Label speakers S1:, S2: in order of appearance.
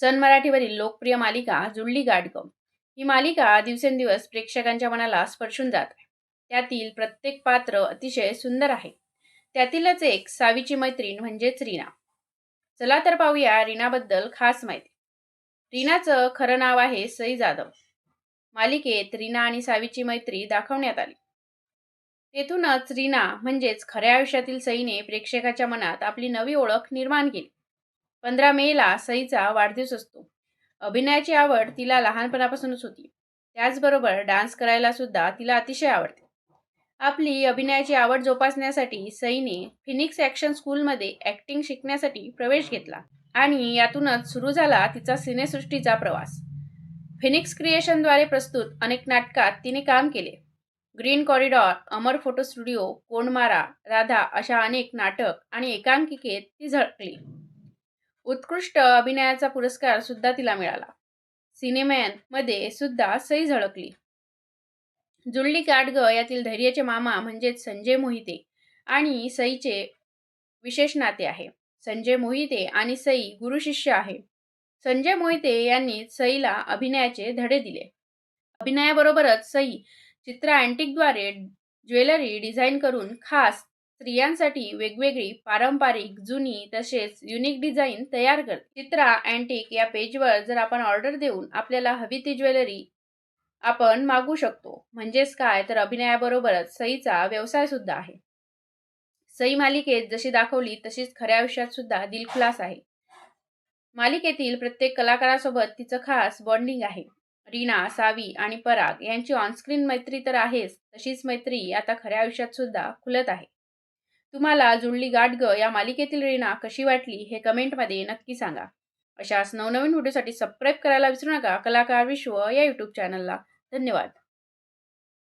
S1: सन मराठीवरील लोकप्रिय मालिका जुळली गाडगं. ही मालिका दिवसेंदिवस प्रेक्षकांच्या मनाला स्पर्शून जात. आहे त्यातील प्रत्येक पात्र अतिशय सुंदर आहे. त्यातीलच एक सावीची मैत्रीण म्हणजेच रीना. चला तर पाहूया रीनाबद्दल खास माहिती. रीनाचं खरं नाव आहे सई जाधव. मालिकेत रीना आणि सावीची मैत्री दाखवण्यात आली. तेथूनच रीना म्हणजेच खऱ्या आयुष्यातील सईने प्रेक्षकाच्या मनात आपली नवी ओळख निर्माण केली. पंधरा मेला सईचा वाढदिवस असतो. अभिनयाची आवड तिला लहानपणापासूनच होती. त्याचबरोबर डान्स करायला सुद्धा तिला अतिशय आवडते. आपली अभिनयाची आवड जोपासण्यासाठी सईने फिनिक्स ॲक्शन स्कूलमध्ये ॲक्टिंग शिकण्यासाठी प्रवेश घेतला आणि यातूनच सुरू झाला तिचा सिनेसृष्टीचा प्रवास. फिनिक्स क्रिएशनद्वारे प्रस्तुत अनेक नाटकात तिने काम केले. Green corridor Amar photo studio Kondmara Radha अशा अनेक नाटक आणि एकांकिकेत ती झळकली. उत्कृष्ट अभिनयाचा पुरस्कार सुद्धा तिला मिळाला. सिनेमॅनमध्ये सुद्धा सई झळकली. जुळली काटग यातील धैर्याचे मामा म्हणजेच संजय मोहिते आणि सईचे विशेष नाते आहे. संजय मोहिते आणि सई गुरु शिष्य आहे. संजय मोहिते यांनी सईला अभिनयाचे धडे दिले. अभिनयाबरोबरच सई चित्र अँटिकद्वारे ज्वेलरी डिझाईन करून खास स्त्रियांसाठी वेगवेगळी पारंपरिक जुनी तसेच युनिक डिझाईन तयार करते. चित्रा अँटिक या पेजवर जर आपण ऑर्डर देऊन आपल्याला हवी ती ज्वेलरी आपण मागू शकतो. म्हणजेच काय? तर अभिनयाबरोबरच सईचा व्यवसाय सुद्धा आहे. सई मालिकेत जशी दाखवली तशीच खऱ्या आयुष्यात सुद्धा दिलखुलास आहे. मालिकेतील प्रत्येक कलाकारासोबत तिचं खास बॉन्डिंग आहे. रीना सावी आणि पराग यांची ऑनस्क्रीन मैत्री तर आहेच. तशीच मैत्री आता खऱ्या आयुष्यात सुद्धा खुलत आहे. तुम्हाला जुळली गाडग या मालिकेतील रीणा कशी वाटली हे कमेंटमध्ये नक्की सांगा. अशाच नवनवीन व्हिडिओसाठी सबस्क्राईब करायला विसरू नका. कलाकार विश्व या यूट्यूब चॅनलला धन्यवाद.